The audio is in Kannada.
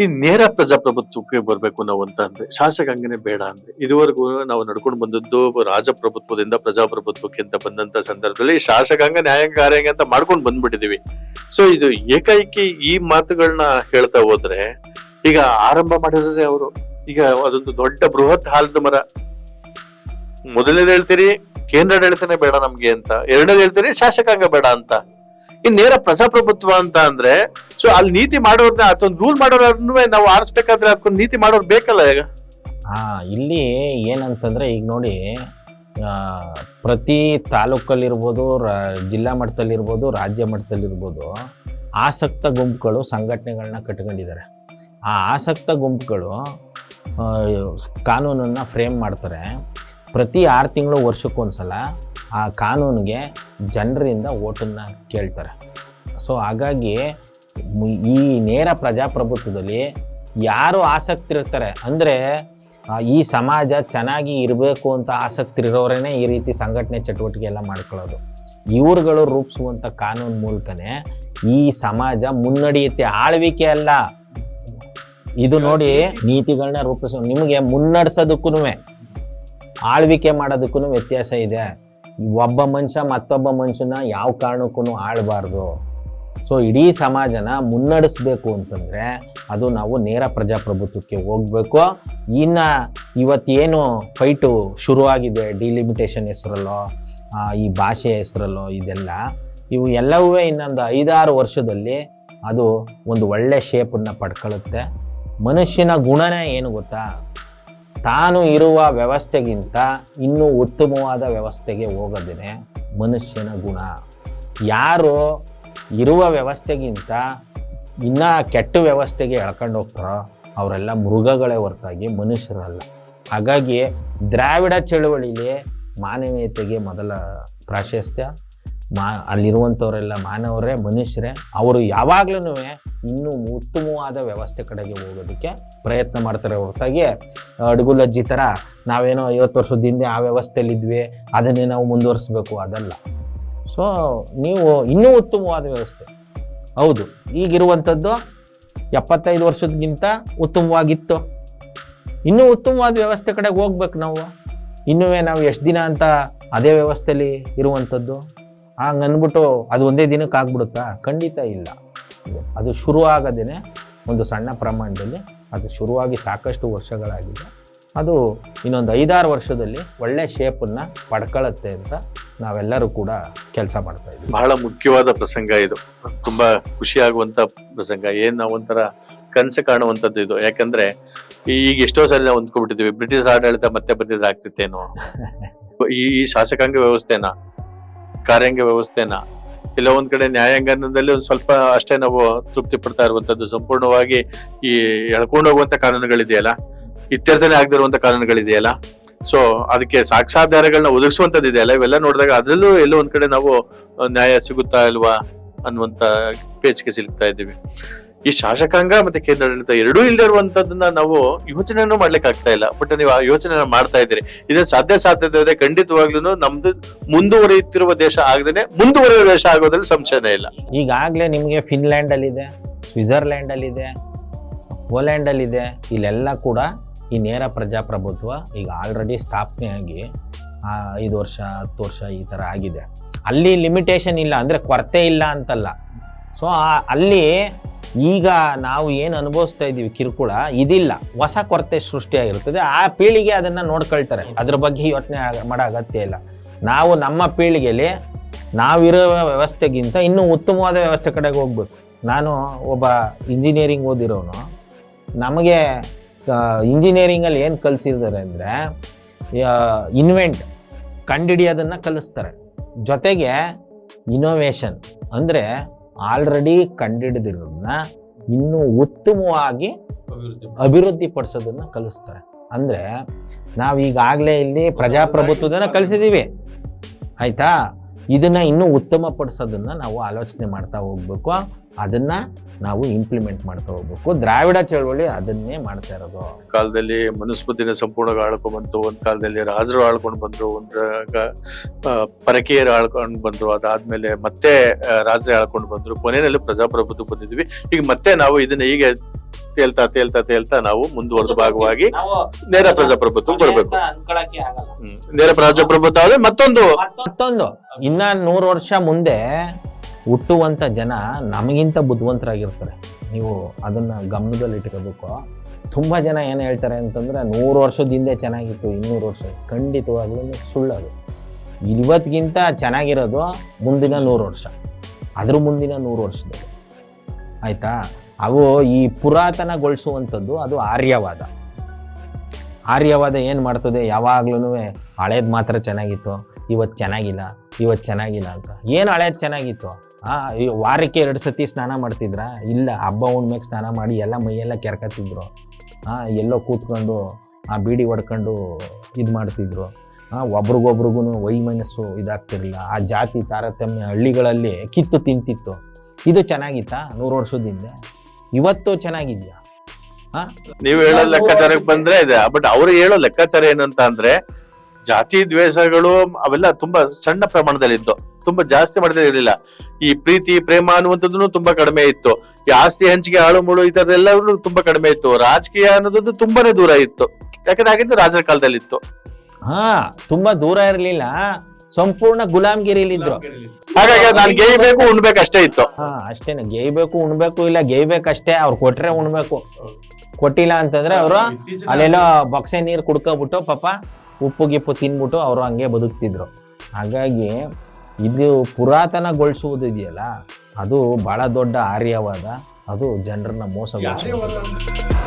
ಈ ನೇರ ಪ್ರಜಾಪ್ರಭುತ್ವಕ್ಕೆ ಬರಬೇಕು ನಾವು ಅಂತ ಅಂದ್ರೆ ಶಾಸಕಾಂಗನೇ ಬೇಡ ಅಂದ್ರೆ. ಇದುವರೆಗೂ ನಾವು ನಡ್ಕೊಂಡು ಬಂದದ್ದು ರಾಜಪ್ರಭುತ್ವದಿಂದ ಪ್ರಜಾಪ್ರಭುತ್ವಕ್ಕೆ ಅಂತ ಬಂದಂತ ಸಂದರ್ಭದಲ್ಲಿ ಶಾಸಕಾಂಗ ನ್ಯಾಯಾಂಗ ಕಾರ್ಯಾಂಗ ಅಂತ ಮಾಡ್ಕೊಂಡು ಬಂದ್ಬಿಟ್ಟಿದೀವಿ. ಸೊ ಇದು ಏಕೈಕಿ ಈ ಮಾತುಗಳನ್ನ ಹೇಳ್ತಾ ಹೋದ್ರೆ, ಈಗ ಆರಂಭ ಮಾಡಿದ್ರೆ ಅವರು. ಈಗ ಅದೊಂದು ದೊಡ್ಡ ಬೃಹತ್ ಹಾಲದ ಮರ. ಮೊದಲನೇದು ಹೇಳ್ತೀರಿ ಕೇಂದ್ರಾಡಳಿತನೇ ಬೇಡ ನಮ್ಗೆ ಅಂತ. ಎರಡನೇದು ಹೇಳ್ತೀರಿ ಶಾಸಕಾಂಗ ಬೇಡ ಅಂತ. ಇನ್ ನೇರ ಪ್ರಜಾಪ್ರಭುತ್ವ ಅಂತ ಅಂದ್ರೆ ಸೊ ಅಲ್ಲಿ ನೀತಿ ಮಾಡೋರ್ನ ಅದೊಂದು ರೂಲ್ ಮಾಡೋರನ್ನು ನಾವು ಆರಿಸ್ಬೇಕಾದ್ರೆ ಅದಕ್ಕೊಂದು ನೀತಿ ಮಾಡೋರು ಬೇಕಲ್ಲ ಈಗ? ಹಾ, ಇಲ್ಲಿ ಏನಂತಂದ್ರೆ ಈಗ ನೋಡಿ ಪ್ರತಿ ತಾಲೂಕಲ್ಲಿರ್ಬೋದು ಜಿಲ್ಲಾ ಮಟ್ಟದಲ್ಲಿರ್ಬೋದು, ರಾಜ್ಯ ಮಟ್ಟದಲ್ಲಿರ್ಬೋದು, ಆಸಕ್ತ ಗುಂಪುಗಳು ಸಂಘಟನೆಗಳನ್ನ ಕಟ್ಕೊಂಡಿದ್ದಾರೆ. ಆ ಆಸಕ್ತ ಗುಂಪುಗಳು ಕಾನೂನನ್ನು ಫ್ರೇಮ್ ಮಾಡ್ತಾರೆ. ಪ್ರತಿ ಆರು ತಿಂಗಳು ವರ್ಷಕ್ಕೊಂದ್ಸಲ ಆ ಕಾನೂನಿಗೆ ಜನರಿಂದ ಓಟನ್ನು ಕೇಳ್ತಾರೆ. ಸೊ ಹಾಗಾಗಿ ಈ ನೇರ ಪ್ರಜಾಪ್ರಭುತ್ವದಲ್ಲಿ ಯಾರು ಆಸಕ್ತಿ ಇರ್ತಾರೆ ಅಂದರೆ ಈ ಸಮಾಜ ಚೆನ್ನಾಗಿ ಇರಬೇಕು ಅಂತ ಆಸಕ್ತಿ ಇರೋರೇ ಈ ರೀತಿ ಸಂಘಟನೆ ಚಟುವಟಿಕೆ ಎಲ್ಲ ಮಾಡ್ಕೊಳ್ಳೋದು. ಇವ್ರುಗಳು ರೂಪಿಸುವಂಥ ಕಾನೂನು ಮೂಲಕನೇ ಈ ಸಮಾಜ ಮುನ್ನಡೆಯುತ್ತೆ. ಆಳ್ವಿಕೆ ಅಲ್ಲ. ಇದು ನೋಡಿ ನೀತಿಗಳನ್ನ ರೂಪಿಸೋ, ನಿಮಗೆ ಮುನ್ನಡೆಸೋದಕ್ಕೂ ಆಳ್ವಿಕೆ ಮಾಡೋದಕ್ಕೂ ವ್ಯತ್ಯಾಸ ಇದೆ. ಒಬ್ಬ ಮನುಷ್ಯ ಮತ್ತೊಬ್ಬ ಮನುಷ್ಯನ ಯಾವ ಕಾರಣಕ್ಕೂ ಆಳಬಾರ್ದು. ಸೊ ಇಡೀ ಸಮಾಜನ ಮುನ್ನಡೆಸಬೇಕು ಅಂತಂದರೆ ಅದು ನಾವು ನೇರ ಪ್ರಜಾಪ್ರಭುತ್ವಕ್ಕೆ ಹೋಗಬೇಕು. ಇನ್ನು ಇವತ್ತೇನು ಫೈಟು ಶುರುವಾಗಿದೆ ಡಿಲಿಮಿಟೇಷನ್ ಹೆಸರಲ್ಲೋ ಈ ಭಾಷೆ ಹೆಸರಲ್ಲೋ ಇದೆಲ್ಲ, ಇವು ಎಲ್ಲವೂ ಇನ್ನೊಂದು ಐದಾರು ವರ್ಷದಲ್ಲಿ ಅದು ಒಂದು ಒಳ್ಳೆ ಶೇಪನ್ನು ಪಡ್ಕೊಳ್ಳುತ್ತೆ. ಮನುಷ್ಯನ ಗುಣನೇ ಏನು ಗೊತ್ತಾ? ತಾನು ಇರುವ ವ್ಯವಸ್ಥೆಗಿಂತ ಇನ್ನೂ ಉತ್ತಮವಾದ ವ್ಯವಸ್ಥೆಗೆ ಹೋಗೋದೇ ಮನುಷ್ಯನ ಗುಣ. ಯಾರು ಇರುವ ವ್ಯವಸ್ಥೆಗಿಂತ ಇನ್ನೂ ಕೆಟ್ಟ ವ್ಯವಸ್ಥೆಗೆ ಎಳ್ಕೊಂಡು ಹೋಗ್ತಾರೋ ಅವರೆಲ್ಲ ಮೃಗಗಳೇ ಹೊರತಾಗಿ ಮನುಷ್ಯರಲ್ಲ. ಹಾಗಾಗಿ ದ್ರಾವಿಡ ಚಳುವಳಿಲಿ ಮಾನವೀಯತೆಗೆ ಮೊದಲ ಪ್ರಾಶಸ್ತ್ಯ ಮಾ, ಅಲ್ಲಿರುವಂಥವರೆಲ್ಲ ಮಾನವರೇ, ಮನುಷ್ಯರೇ, ಅವರು ಯಾವಾಗ್ಲೂ ಇನ್ನೂ ಉತ್ತಮವಾದ ವ್ಯವಸ್ಥೆ ಕಡೆಗೆ ಹೋಗೋದಕ್ಕೆ ಪ್ರಯತ್ನ ಮಾಡ್ತಾರೆ. ಹೊರತಾಗಿ ಅಡುಗುಲಜ್ಜಿ ಥರ ನಾವೇನೋ ಐವತ್ತು ವರ್ಷದ ಹಿಂದೆ ಆ ವ್ಯವಸ್ಥೆಯಲ್ಲಿದ್ವಿ, ಅದನ್ನೇ ನಾವು ಮುಂದುವರಿಸ್ಬೇಕು, ಅದಲ್ಲ. ಸೊ ನೀವು ಇನ್ನೂ ಉತ್ತಮವಾದ ವ್ಯವಸ್ಥೆ. ಹೌದು, ಈಗಿರುವಂಥದ್ದು ಎಪ್ಪತ್ತೈದು ವರ್ಷದಗಿಂತ ಉತ್ತಮವಾಗಿತ್ತು. ಇನ್ನೂ ಉತ್ತಮವಾದ ವ್ಯವಸ್ಥೆ ಕಡೆಗೆ ಹೋಗ್ಬೇಕು ನಾವು. ಇನ್ನೂ ನಾವು ಎಷ್ಟು ದಿನ ಅಂತ ಅದೇ ವ್ಯವಸ್ಥೆಯಲ್ಲಿ ಇರುವಂಥದ್ದು. ಹಂಗೆ ಅಂದ್ಬಿಟ್ಟು ಅದು ಒಂದೇ ದಿನಕ್ಕೆ ಆಗ್ಬಿಡುತ್ತಾ? ಖಂಡಿತ ಇಲ್ಲ. ಅದು ಶುರು ಆಗದೇನೆ ಒಂದು ಸಣ್ಣ ಪ್ರಮಾಣದಲ್ಲಿ ಅದು ಶುರುವಾಗಿ ಸಾಕಷ್ಟು ವರ್ಷಗಳಾಗಿದೆ. ಅದು ಇನ್ನೊಂದು ಐದಾರು ವರ್ಷದಲ್ಲಿ ಒಳ್ಳೆ ಶೇಪನ್ನು ಪಡ್ಕೊಳ್ಳುತ್ತೆ ಅಂತ ನಾವೆಲ್ಲರೂ ಕೂಡ ಕೆಲಸ ಮಾಡ್ತಾ ಇದ್ದೀವಿ. ಬಹಳ ಮುಖ್ಯವಾದ ಪ್ರಸಂಗ ಇದು. ತುಂಬ ಖುಷಿ ಆಗುವಂತ ಪ್ರಸಂಗ. ಏನು ಒಂಥರ ಕನಸು ಕಾಣುವಂಥದ್ದು ಇದು. ಯಾಕಂದ್ರೆ ಈಗ ಎಷ್ಟೋ ಸಲ ನಾವು ಹೊಂದ್ಕೊಬಿಟ್ಟಿದೀವಿ ಬ್ರಿಟಿಷ್ ಆಡಳಿತ ಮತ್ತೆ ಬಂದಿದ್ದಾಗ್ತಿತ್ತೇನೋ. ಈ ಶಾಸಕಾಂಗ ವ್ಯವಸ್ಥೆನ ಕಾರ್ಯಾಂಗ ವ್ಯವಸ್ಥೆನ. ಇಲ್ಲ, ಒಂದ್ ಕಡೆ ನ್ಯಾಯಾಂಗನದಲ್ಲಿ ಒಂದು ಸ್ವಲ್ಪ ಅಷ್ಟೇ ನಾವು ತೃಪ್ತಿ ಪಡ್ತಾ ಇರುವಂತದ್ದು. ಸಂಪೂರ್ಣವಾಗಿ ಈ ಎಳ್ಕೊಂಡು ಹೋಗುವಂತ ಕಾನೂನುಗಳಿದೆಯಲ್ಲ? ಇತ್ಯರ್ಥನೆ ಆಗದಿರುವಂತ ಕಾನೂನುಗಳಿದೆಯಲ್ಲ? ಸೊ ಅದಕ್ಕೆ ಸಾಕ್ಷಾಧಾರಗಳನ್ನ ಒದಗಿಸುವಂತದ್ದು ಇದೆಯಲ್ಲ? ಇವೆಲ್ಲ ನೋಡಿದಾಗ ಅದರಲ್ಲೂ ಎಲ್ಲೋ ಒಂದ್ ಕಡೆ ನಾವು ನ್ಯಾಯ ಸಿಗುತ್ತಾ ಇಲ್ವಾ ಅನ್ನುವಂತ ಪೇಚಿಗೆ ಸಿಗ್ತಾ ಇದ್ದೀವಿ. ಈ ಶಾಸಕಾಂಗ ಮತ್ತೆ ಕೇಂದ್ರಾಡಳಿತ ಎರಡೂ ಇಲ್ಲದೆ ಇರುವಂತದನ್ನ ನಾವು ಯೋಚನೆನೂ ಮಾಡ್ಲಿಕ್ಕೆ ಆಗ್ತಾ ಇಲ್ಲ. ಬಟ್ ನೀವು ಆ ಯೋಚನೆ ಮಾಡ್ತಾ ಇದ್ದೀರಿ. ಇದು ಸಾಧ್ಯ ಸಾಧ್ಯತೆ ಇದೆ. ಖಂಡಿತವಾಗ್ಲೂ ನಮ್ದು ಮುಂದುವರಿಯುತ್ತಿರುವ ದೇಶ ಆಗದೇನೆ ಮುಂದುವರಿಯುವ ದೇಶ ಆಗೋದ್ರಲ್ಲಿ ಸಂಶಯನೇ ಇಲ್ಲ. ಈಗಾಗಲೇ ನಿಮಗೆ ಪೋಲ್ಯಾಂಡ್ ಅಲ್ಲಿ ಇದೆ ಇಲ್ಲೆಲ್ಲ ಕೂಡ ಈ ನೇರ ಪ್ರಜಾಪ್ರಭುತ್ವ ಈಗ ಆಲ್ರೆಡಿ ಸ್ಥಾಪನೆ ಆಗಿ ಐದು ವರ್ಷ, ಹತ್ತು ವರ್ಷ ಈ ಥರ ಆಗಿದೆ. ಅಲ್ಲಿ ಲಿಮಿಟೇಷನ್ ಇಲ್ಲ ಅಂದರೆ ಕೊರತೆ ಇಲ್ಲ ಅಂತಲ್ಲ. ಸೊ ಅಲ್ಲಿ ಈಗ ನಾವು ಏನು ಅನುಭವಿಸ್ತಾ ಇದ್ದೀವಿ ಕಿರುಕುಳ, ಇದಿಲ್ಲ. ಹೊಸ ಕೊರತೆ ಸೃಷ್ಟಿಯಾಗಿರ್ತದೆ. ಆ ಪೀಳಿಗೆ ಅದನ್ನು ನೋಡ್ಕೊಳ್ತಾರೆ. ಅದ್ರ ಬಗ್ಗೆ ಯೋಚನೆ ಮಾಡೋ ಅಗತ್ಯ ಇಲ್ಲ. ನಾವು ನಮ್ಮ ಪೀಳಿಗೆಯಲ್ಲಿ ನಾವಿರೋ ವ್ಯವಸ್ಥೆಗಿಂತ ಇನ್ನೂ ಉತ್ತಮವಾದ ವ್ಯವಸ್ಥೆ ಕಡೆಗೆ ಹೋಗ್ಬೇಕು. ನಾನು ಒಬ್ಬ ಇಂಜಿನಿಯರಿಂಗ್ ಓದಿರೋನು. ನಮಗೆ ಇಂಜಿನಿಯರಿಂಗಲ್ಲಿ ಏನು ಕಲಿಸಿದ್ದಾರೆ ಅಂದರೆ ಇನ್ವೆಂಟ್ ಕಂಡಿಡಿಯೋದನ್ನು ಕಲಿಸ್ತಾರೆ. ಜೊತೆಗೆ ಇನೋವೇಷನ್ ಅಂದರೆ ಆಲ್ರೆಡಿ ಕಂಡಿಡಿದಿರೋದನ್ನ ಇನ್ನೂ ಉತ್ತಮವಾಗಿ ಅಭಿವೃದ್ಧಿ ಪಡಿಸೋದನ್ನ ಕಲಿಸ್ತಾರೆ. ಅಂದರೆ ನಾವು ಈಗಾಗಲೇ ಇಲ್ಲಿ ಪ್ರಜಾಪ್ರಭುತ್ವದನ್ನ ಕಲಿಸಿದ್ದೀವಿ ಆಯಿತಾ? ಇದನ್ನು ಇನ್ನೂ ಉತ್ತಮ ಪಡಿಸೋದನ್ನ ನಾವು ಆಲೋಚನೆ ಮಾಡ್ತಾ ಹೋಗ್ಬೇಕು. ಅದನ್ನು ನಾವು ಇಂಪ್ಲಿಮೆಂಟ್ ಮಾಡ್ತಾ ಹೋಗ್ಬೇಕು. ದ್ರಾವಿಡ ಚಳವಳಿ ಅದನ್ನೇ ಮಾಡ್ತಾ ಇರೋದು. ಕಾಲದಲ್ಲಿ ಮನುಸ್ಮೃತಿನ ಸಂಪೂರ್ಣ ಆಳ್ಕೊಂಡ್ ಬಂತು ಒಂದ್ ಕಾಲದಲ್ಲಿ ರಾಜರು ಆಳ್ಕೊಂಡ್ ಬಂದ್ರು ಒಂದ್ ಪರಕೀಯರು ಆಳ್ಕೊಂಡು ಬಂದ್ರು ಅದಾದ್ಮೇಲೆ ಮತ್ತೆ ರಾಜರೇ ಆಳ್ಕೊಂಡ್ ಬಂದ್ರು. ಕೊನೆಯಲ್ಲಿ ಪ್ರಜಾಪ್ರಭುತ್ವ ಬಂದಿದ್ವಿ. ಈಗ ಮತ್ತೆ ನಾವು ಇದನ್ನ ಹೀಗೆ ತೇಲ್ತಾ ತೇಲ್ತಾ ತೇಲ್ತಾ ನಾವು ಮುಂದುವರೆದ ಭಾಗವಾಗಿ ನೇರ ಪ್ರಜಾಪ್ರಭುತ್ವ ಬರಬೇಕು. ಅಂತ ಅನ್ಕೊಳಕ್ಕೆ ಆಗಲ್ಲ. ನೇರ ಪ್ರಜಾಪ್ರಭುತ್ವ ಆದ್ರೆ ಮತ್ತೊಂದು. ಮತ್ತೊಂದು. ಇನ್ನ ನೂರು ವರ್ಷ ಮುಂದೆ ಹುಟ್ಟುವಂತ ಜನ ನಮಗಿಂತ ಬುದ್ಧಿವಂತರಾಗಿರ್ತಾರೆ. ನೀವು ಅದನ್ನು ಗಮನದಲ್ಲಿ ಇಟ್ಕೋಬೇಕು ತುಂಬಾ ಜನ ಏನು ಹೇಳ್ತಾರೆ ಅಂತಂದ್ರೆ ನೂರು ವರ್ಷದ ಹಿಂದೆ ಚೆನ್ನಾಗಿತ್ತು, ಇನ್ನೂರು ವರ್ಷ. ಖಂಡಿತವಾಗ್ಲೂ ಸುಳ್ಳದು. ಇವತ್ತಿಗಿಂತ ಚೆನ್ನಾಗಿರೋದು ಮುಂದಿನ ನೂರು ವರ್ಷ. ಅದ್ರ ಮುಂದಿನ ನೂರು ವರ್ಷದಲ್ಲಿ. ಆಯಿತಾ? ಅವು ಈ ಪುರಾತನಗೊಳಿಸುವಂಥದ್ದು ಅದು ಆರ್ಯವಾದ. ಆರ್ಯವಾದ ಏನು ಮಾಡ್ತದೆ? ಯಾವಾಗ್ಲೂ ಹಳೇದು ಮಾತ್ರ ಚೆನ್ನಾಗಿತ್ತು ಇವತ್ತು ಚೆನ್ನಾಗಿಲ್ಲ ಇವತ್ತು ಚೆನ್ನಾಗಿಲ್ಲ ಅಂತ. ಏನು ಹಳೇದು ಚೆನ್ನಾಗಿತ್ತು? ಆ ವಾರಕ್ಕೆ ಎರಡು ಸತಿ ಸ್ನಾನ ಮಾಡ್ತಿದ್ರ? ಇಲ್ಲ, ಹಬ್ಬ ಹುಣ್ಮೆಗೆ ಸ್ನಾನ ಮಾಡಿ ಎಲ್ಲ ಮೈಯೆಲ್ಲ ಕೆರ್ಕತ್ತಿದ್ರು. ಆ, ಎಲ್ಲೋ ಕೂತ್ಕೊಂಡು, ಆ, ಬೀಡಿ ಹೊಡ್ಕೊಂಡು ಇದು ಮಾಡ್ತಿದ್ರು. ಆ ಒಬ್ರಿಗೊಬ್ರಿಗೂ ವೈಮನಸ್ಸು ಇದಾಗ್ತಿರ್ಲಿಲ್ಲ. ಆ ಜಾತಿ, ತಾರತಮ್ಯ ಹಳ್ಳಿಗಳಲ್ಲಿ ಕಿತ್ತು ತಿಂತಿತ್ತು. ಇದು ಚೆನ್ನಾಗಿತ್ತಾ? ನೂರು ವರ್ಷದ ಹಿಂದೆ? ಇವತ್ತು ಚೆನ್ನಾಗಿದ್ಯಾ? ನೀವು ಹೇಳೋ ಲೆಕ್ಕಾಚಾರಕ್ಕೆ ಬಂದ್ರೆ ಇದೆ. ಬಟ್ ಅವ್ರು ಹೇಳೋ ಲೆಕ್ಕಾಚಾರ ಏನಂತ ಅಂದ್ರೆ ಜಾತಿ ದ್ವೇಷಗಳು ಅವೆಲ್ಲ ತುಂಬಾ ಸಣ್ಣ ಪ್ರಮಾಣದಲ್ಲಿ ಇತ್ತು ತುಂಬಾ ಜಾಸ್ತಿ ಮಾಡದೇ ಇರಲಿಲ್ಲ. ಈ ಪ್ರೀತಿ ಪ್ರೇಮ ಅನ್ನುವಂಥದ್ದು ತುಂಬಾ ಕಡಿಮೆ ಇತ್ತು. ಈ ಆಸ್ತಿ ಹಂಚಿಕೆ ಆಳು ಮುಳು ಈ ತರದೆಲ್ಲವೂ ತುಂಬಾ ಕಡಿಮೆ ಇತ್ತು. ರಾಜಕೀಯ ಅನ್ನೋದು ತುಂಬಾನೇ ದೂರ ಇತ್ತು. ಯಾಕಂದ್ರೆ ಆಗಿದ್ದು ರಾಜರ ಕಾಲದಲ್ಲಿ ಇತ್ತು ಹಾ ತುಂಬಾ ದೂರ ಇರಲಿಲ್ಲ. ಸಂಪೂರ್ಣ ಗುಲಾಮ್ಗಿರಿಲಿದ್ರು ಹಾಗಾಗಿ ನಾನು ಗೇಯ್ಬೇಕು ಉಣ್ಬೇಕು ಅಷ್ಟೇ ಇತ್ತು. ಹಾ ಅಷ್ಟೇನೆ ಗೇಯ್ಬೇಕು ಉಣ್ಬೇಕು ಇಲ್ಲ ಗೇಯ್ಬೇಕಷ್ಟೇ. ಅವ್ರು ಕೊಟ್ರೆ ಉಣ್ಬೇಕು. ಕೊಟ್ಟಿಲ್ಲ ಅಂತಂದ್ರೆ ಅವರು ಅಲ್ಲೆಲ್ಲೋ ಬೊಕ್ಸೆ ನೀರು ಕುಡ್ಕೊಬಿಟ್ಟು ಪಾಪ ಉಪ್ಪು ಗಿಪ್ಪು ತಿನ್ಬಿಟ್ಟು ಅವರು ಹಂಗೆ ಬದುಕ್ತಿದ್ರು. ಹಾಗಾಗಿ ಇದು ಪುರಾತನಗೊಳಿಸುವುದು ಇದೆಯಲ್ಲ ಅದು ಬಹಳ ದೊಡ್ಡ ಆರ್ಯವಾದ ಅದು ಜನರನ್ನ ಮೋಸಗೊಳಿಸುವುದು.